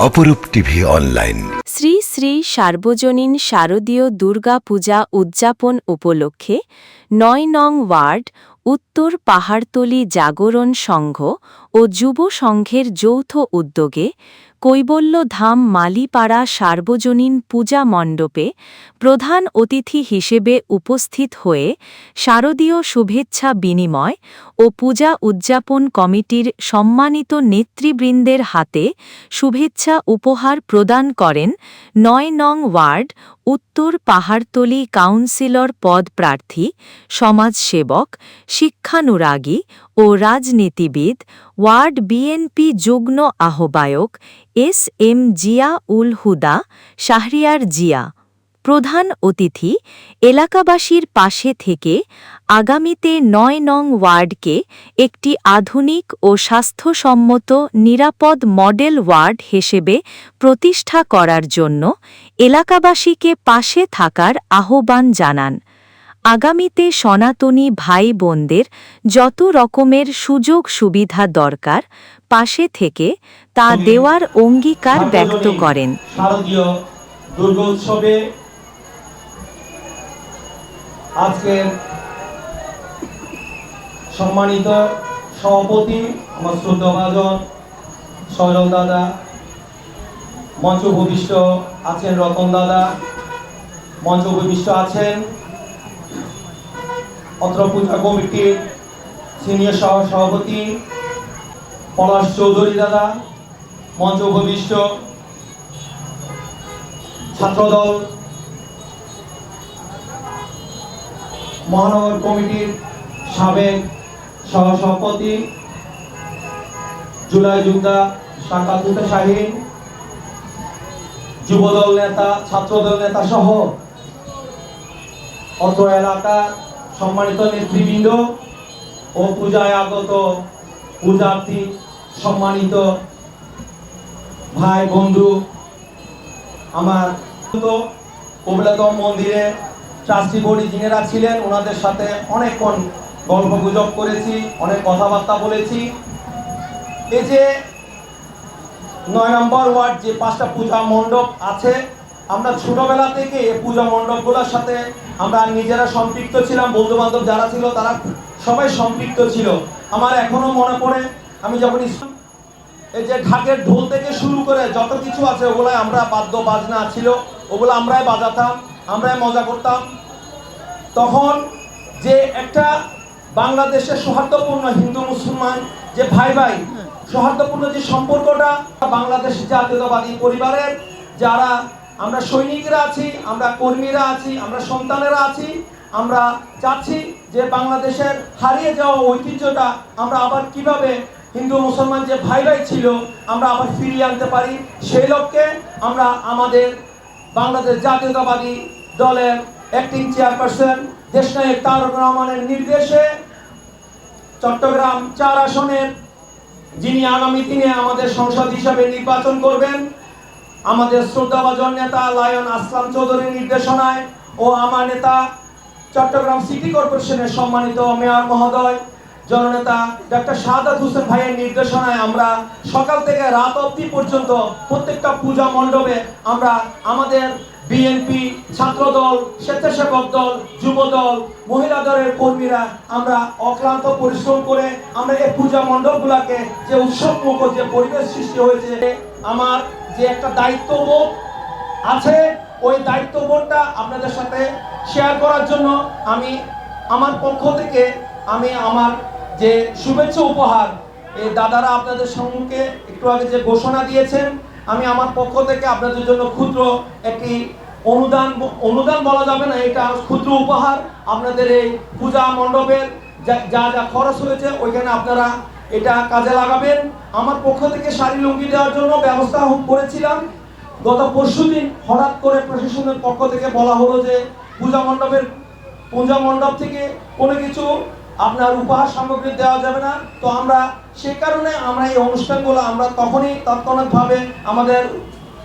অপরূপ TV online. Shri Shri সার্বজনীন শারদীয় দুর্গা পূজা উদযাপন উপলক্ষে নয় নং ওয়ার্ড, উত্তর পাহাড়তলি জাগরণ সংঘ ও যুব সংঘের যৌথ উদ্যোগে কৈবল্যধাম মালিপাড়া সার্বজনীন পূজা মণ্ডপে প্রধান অতিথি হিসেবে উপস্থিত হয়ে শারদীয় শুভেচ্ছা বিনিময় ও পূজা উদযাপন কমিটির সম্মানিত নেতৃবৃন্দের হাতে শুভেচ্ছা উপহার প্রদান করেন নয় নং ওয়ার্ড উত্তর পাহাড়তলি কাউন্সিলর পদ প্রার্থী, সমাজসেবক, শিক্ষানুরাগী ও রাজনীতিবিদ, ওয়ার্ড বিএনপি যুগ্ম আহ্বায়ক এস এম জিয়া উল হুদা, শাহরিয়ার জিয়া। প্রধান অতিথি এলাকাবাসীর পাশে থেকে আগামীতে নয় নং ওয়ার্ডকে একটি আধুনিক ও স্বাস্থ্যসম্মত নিরাপদ মডেল ওয়ার্ড হিসেবে প্রতিষ্ঠা করার জন্য এলাকাবাসীকে পাশে থাকার আহ্বান জানান। আগামীতে সনাতনী ভাই বোনদের যত রকমের সুযোগ সুবিধা দরকার, পাশে থেকে তা দেওয়ার অঙ্গীকার ব্যক্ত করেন। দুর্গোৎসবে আজকের সম্মানিত সভাপতি, আমার শ্রদ্ধাভাজন সজল দাদা মঞ্চ ভূমিষ্ঠ আছেন রতন দাদা মঞ্চ ভূমিষ্ঠ আছেন অত্র পূজা কমিটির সিনিয়র সহ সভাপতি পলাশ চৌধুরী দাদা মঞ্চ ভূমিষ্ঠ ছাত্রদল মহানগর কমিটির সাবেক সহসভাপতি জুলাই যোদ্ধা শাকাতুতা শাহীন, যুবদল নেতা, ছাত্রদল নেতা সহ অত এলাকার সম্মানিত নেতৃবৃন্দ ও পূজায় আগত পূজার্থী, সম্মানিত ভাই, বন্ধু, আমার কবিলাতম মন্দিরে ট্রাস্টি বোর্ডে যিনারা ছিলেন, ওনাদের সাথে অনেকক্ষণ গল্প গুজব করেছি, অনেক কথাবার্তা বলেছি। এই যে নয় নম্বর ওয়ার্ড যে পাঁচটা পূজা মণ্ডপ আছে, আমরা ছোটবেলা থেকে এই পূজা মণ্ডপগুলোর সাথে আমরা নিজেরা সম্পৃক্ত ছিলাম বন্ধু বান্ধব যারা ছিল তারা সবাই সম্পৃক্ত ছিল। আমার এখনও মনে পড়ে, আমি যখন এই যে ঢাকের ঢোল থেকে শুরু করে যত কিছু আছে ওগুলো আমরা বাদ্য বাজনা ছিল, ওগুলো আমরাই বাজাতাম। আমরাই মজা করতাম। তখন যে একটা বাংলাদেশের সৌহার্দ্যপূর্ণ হিন্দু মুসলমান, যে ভাই ভাই, সৌহার্দ্যপূর্ণ যে সম্পর্কটা, বাংলাদেশ জাতীয়তাবাদী পরিবারের, যারা আমরা সৈনিকরা আছি, আমরা কর্মীরা আছি, আমরা সন্তানেরা আছি, আমরা চাচ্ছি যে বাংলাদেশের হারিয়ে যাওয়া ঐতিহ্যটা আমরা আবার কীভাবে হিন্দু মুসলমান যে ভাই ভাই ছিল, আমরা আবার ফিরিয়ে আনতে পারি? সেই লক্ষ্যে আমরা আমাদের বাংলাদেশ জাতীয়তাবাদী দলের অ্যাক্টিং চেয়ারপারসন দেশনায়ক তারক রহমানের নির্দেশে চট্টগ্রাম চার আসনের যিনি আগামী দিনে আমাদের সংসদ হিসাবে নির্বাচন করবেন, আমাদের শ্রদ্ধাভাজন নেতা লায়ন আসলাম চৌধুরীর নির্দেশনায় ও আমার নেতা চট্টগ্রাম সিটি কর্পোরেশনের সম্মানিত মেয়র মহোদয়, জননেতা ডক্টর শাহাদাত হোসেন ভাইয়ের নির্দেশনায় আমরা সকাল থেকে রাত অবধি পর্যন্ত প্রত্যেকটা পূজা মণ্ডপে আমরা আমাদের বিএনপি, ছাত্রদল, স্বেচ্ছাসেবক দল যুব দল মহিলা দলের কর্মীরা আমরা অক্লান্ত পরিশ্রম করে আমরা এই পূজা মণ্ডপগুলোকে যে উৎসব মুখর যে পরিবেশ সৃষ্টি হয়েছে, আমার যে একটা দায়িত্ববোধ আছে, ওই দায়িত্ববোধটা আপনাদের সাথে শেয়ার করার জন্য আমি আমার পক্ষ থেকে আমি আমার যে শুভেচ্ছা উপহার, এই দাদারা আপনাদের সম্মুখে একটু আগে যে ঘোষণা দিয়েছেন আমি আমার পক্ষ থেকে আপনাদের জন্য ক্ষুদ্র একটি অনুদান অনুদান বলা যাবে না, এটা ক্ষুদ্র উপহার। আপনাদের এই পূজা মণ্ডপের যা যা খরচ হয়েছে, ওইখানে আপনারা এটা কাজে লাগাবেন। আমার পক্ষ থেকে শাড়ি লুঙ্গি দেওয়ার জন্য ব্যবস্থা করেছিলাম। গত পরশু দিন হঠাৎ করে প্রশাসনের পক্ষ থেকে বলা হলো যে পূজা মণ্ডপের, পূজা মণ্ডপ থেকে কোনো কিছু আপনার উপহার সামগ্রী দেওয়া যাবে না। তো আমরা সে কারণে আমরা এই অনুষ্ঠানগুলো আমরা তখনই তৎক্ষণাৎভাবে আমাদের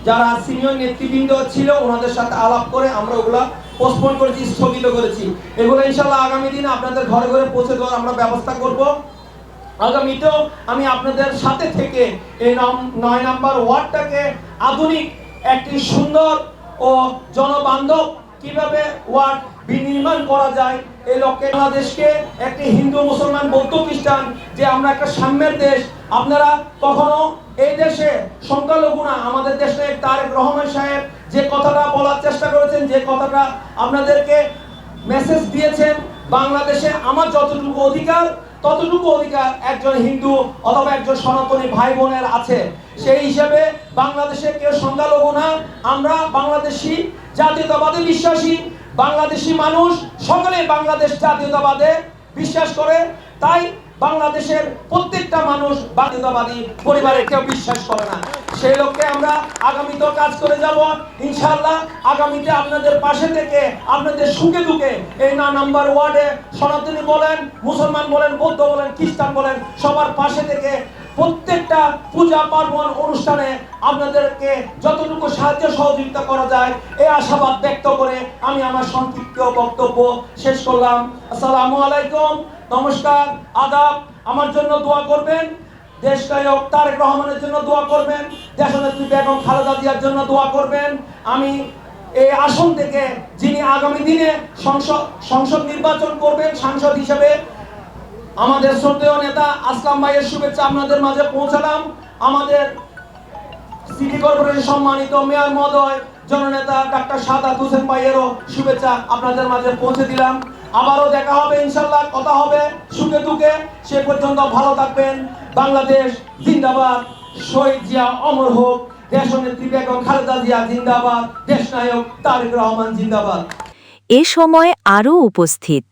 যারা সিনিয়র নেতৃবৃন্দ ছিল ওনাদের সাথে আলাপ করে আমরা ওগুলা পোস্টপোন করেছি, স্থগিত করেছি। এগুলো ইনশাল্লাহ আগামী দিনে আপনাদের ঘরে ঘরে পৌঁছে দেওয়ার আমরা ব্যবস্থা করব। আগামীতেও আমি আপনাদের সাথে থেকে এই নয় নাম্বার ওয়ার্ডটাকে আধুনিক একটি সুন্দর ও জনবান্ধব কীভাবে ওয়ার্ড বিনির্মাণ করা যায়? এই লক্ষ্যে বাংলাদেশকে একটি হিন্দু মুসলমান বৌদ্ধ খ্রিস্টান, যে আমরা একটা সাম্যের দেশ, আপনারা কখনো এই দেশে সংখ্যালঘু না, আমাদের দেশে তারেক রহমান সাহেব যে কথাটা বলার চেষ্টা করেছেন, যে কথাটা আপনাদেরকে মেসেজ দিয়েছেন, বাংলাদেশে আমার যতটুকু অধিকার, ততটুকু অধিকার একজন হিন্দু অথবা একজন সনাতনী ভাই বোনের আছে। সেই হিসেবে বাংলাদেশে কেউ সংখ্যালঘু না, আমরা বাংলাদেশি, জাতীয়তাবাদে বিশ্বাসী, বাংলাদেশি মানুষ, সকলে বাংলাদেশ জাতীয়তাবাদে বিশ্বাস করে, তাই বাংলাদেশের প্রত্যেকটা মানুষ জাতীয়তাবাদী পরিবারে কেউ বিশ্বাস করে না। সেই লক্ষ্যে আমরা আগামীতেও কাজ করে যাব, ইনশাআল্লাহ আগামীতে আপনাদের পাশে থেকে আপনাদের সুখে দুঃখে এই না নাম্বার ওয়ার্ডে সনাতনী বলেন, মুসলমান বলেন, বৌদ্ধ বলেন, খ্রিস্টান বলেন, সবার পাশে থেকে প্রত্যেকটা পূজা পার্বণ অনুষ্ঠানে আপনাদেরকে যতটুকু সাহায্য সহযোগিতা করা যায়, এই আশাবাদ ব্যক্ত করে আমি আমার সংক্ষিপ্ত বক্তব্য শেষ করলাম। আসসালামু আলাইকুম, নমস্কার, আদাব। আমার জন্য দোয়া করবেন। দেশ নায়ক তারেক রহমানের জন্য দোয়া করবেন। দেশনেত্রী বেগম খালেদা জিয়ার জন্য দোয়া করবেন। আমি এই আসন থেকে যিনি আগামী দিনে সংসদ সংসদ নির্বাচন করবেন সাংসদ হিসেবে আমাদের শ্রদ্ধেয় নেতা আসলাম ভাইয়ের শুভেচ্ছা আপনাদের মাঝে পৌঁছালাম। আমাদের সিটি কর্পোরেশন সম্মানিত মেয়র মহোদয়, জননেতা ডাক্তার সাদাত হোসেন ভাইয়েরও শুভেচ্ছা আপনাদের মাঝে পৌঁছে দিলাম। আবারও দেখা হবে ইনশাল্লাহ কথা হবে, সুখে দুঃখে। সে পর্যন্ত ভালো থাকবেন। বাংলাদেশ জিন্দাবাদ। শহীদ জিয়া অমর হোক। দেশনেত্রী বেগম খালেদা জিয়া জিন্দাবাদ। দেশনায়ক তারেক রহমান জিন্দাবাদ। এ সময় আরও উপস্থিত।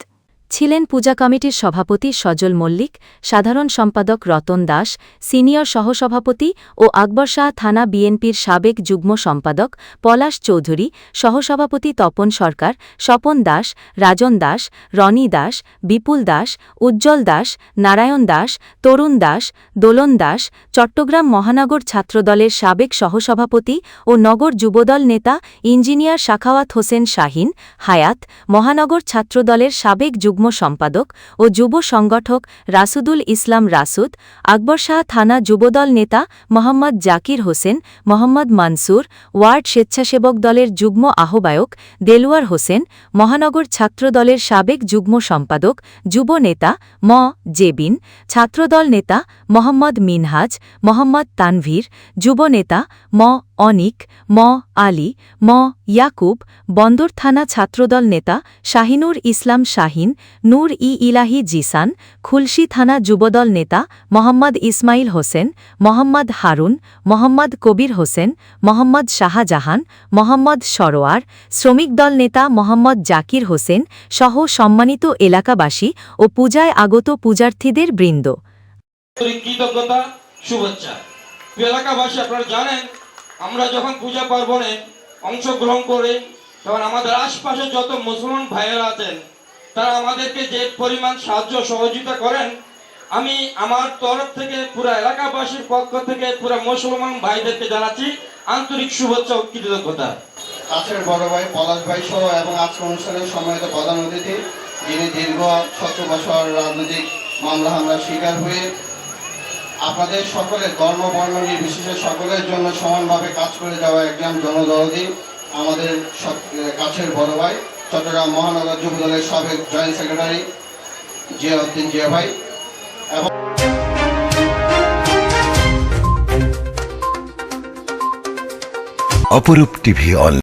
ছিলেন পূজা কমিটির সভাপতি সজল মল্লিক, সাধারণ সম্পাদক রতন দাস, সিনিয়র সহসভাপতি ও আকবর শাহ থানা বিএনপির সাবেক যুগ্ম সম্পাদক পলাশ চৌধুরী, সহসভাপতি তপন সরকার, স্বপন দাস, রাজন দাস, রনি দাস, বিপুল দাস, উজ্জ্বল দাস, নারায়ণ দাস, তরুণ দাস, দোলন দাস, চট্টগ্রাম মহানগর ছাত্রদলের সাবেক সহসভাপতি ও নগর যুবদল নেতা ইঞ্জিনিয়ার শাখাওয়াত হোসেন শাহিন, হায়াত মহানগর ছাত্রদলের সাবেক যুগ্ম সম্পাদক ও যুব সংগঠক রাসুদুল ইসলাম রাসুদ, আকবর শাহ থানা যুবদল নেতা মোহাম্মদ জাকির হোসেন, মোহাম্মদ মানসুর, ওয়ার্ড স্বেচ্ছাসেবক দলের যুগ্ম আহ্বায়ক দেলওয়ার হোসেন, মহানগর ছাত্রদলের সাবেক যুগ্ম সম্পাদক, যুব নেতা ম. জেবিন, ছাত্রদল নেতা মোহাম্মদ মিনহাজ, মোহাম্মদ তানভীর, যুব নেতা ম. অনিক, ম. আলী, ম. ইয়াকুব, বন্দর থানা ছাত্রদল নেতা শাহিনুর ইসলাম শাহিন, নূর ই ইলাহি জিসান, খুলশি থানা যুবদল নেতা মোহাম্মদ ইসমাইল হোসেন, মোহাম্মদ হারুন, মোহাম্মদ কবির হোসেন, মোহাম্মদ শাহজাহান, মোহাম্মদ সরোয়ার, শ্রমিক দল নেতা মোহাম্মদ জাকির হোসেন সহ সম্মানিত এলাকাবাসী ও পূজায় আগত পূজার্থীদের বৃন্দ। কৃতজ্ঞতা, শুভেচ্ছা। এলাকাবাসী, আপনারা জানেন আমরা যখন পূজা পার্বণে অংশগ্রহণ করি, তখন আমাদের আশপাশে যত মুসলমান ভাইয়েরা আছেন, তারা আমাদেরকে যে পরিমাণ সাহায্য সহযোগিতা করেন, আমি আমার তরফ থেকে পুরো এলাকাবাসীর পক্ষ থেকে পুরো মুসলমান ভাইদেরকে জানাচ্ছি আন্তরিক শুভেচ্ছা ও কৃতজ্ঞতা। কাছের বড় ভাই, পলাশ ভাই সহ এবং আজকে অনুষ্ঠানের সম্মানিত প্রধান অতিথি, যিনি দীর্ঘ সতেরো বছর রাজনৈতিক মামলা হামলার শিকার হয়ে আপনাদের সকলের ধর্ম বর্ণ নির্বিশেষে সকলের জন্য সমানভাবে কাজ করে যাওয়া একজন জনদরদি, আমাদের কাছের বড় ভাই, চট্টগ্রাম মহানগর যুবদলের সাবেক জয়েন্ট সেক্রেটারি জিয়াউদ্দিন জিয়া ভাই। অপরূপ টিভি অনলাইন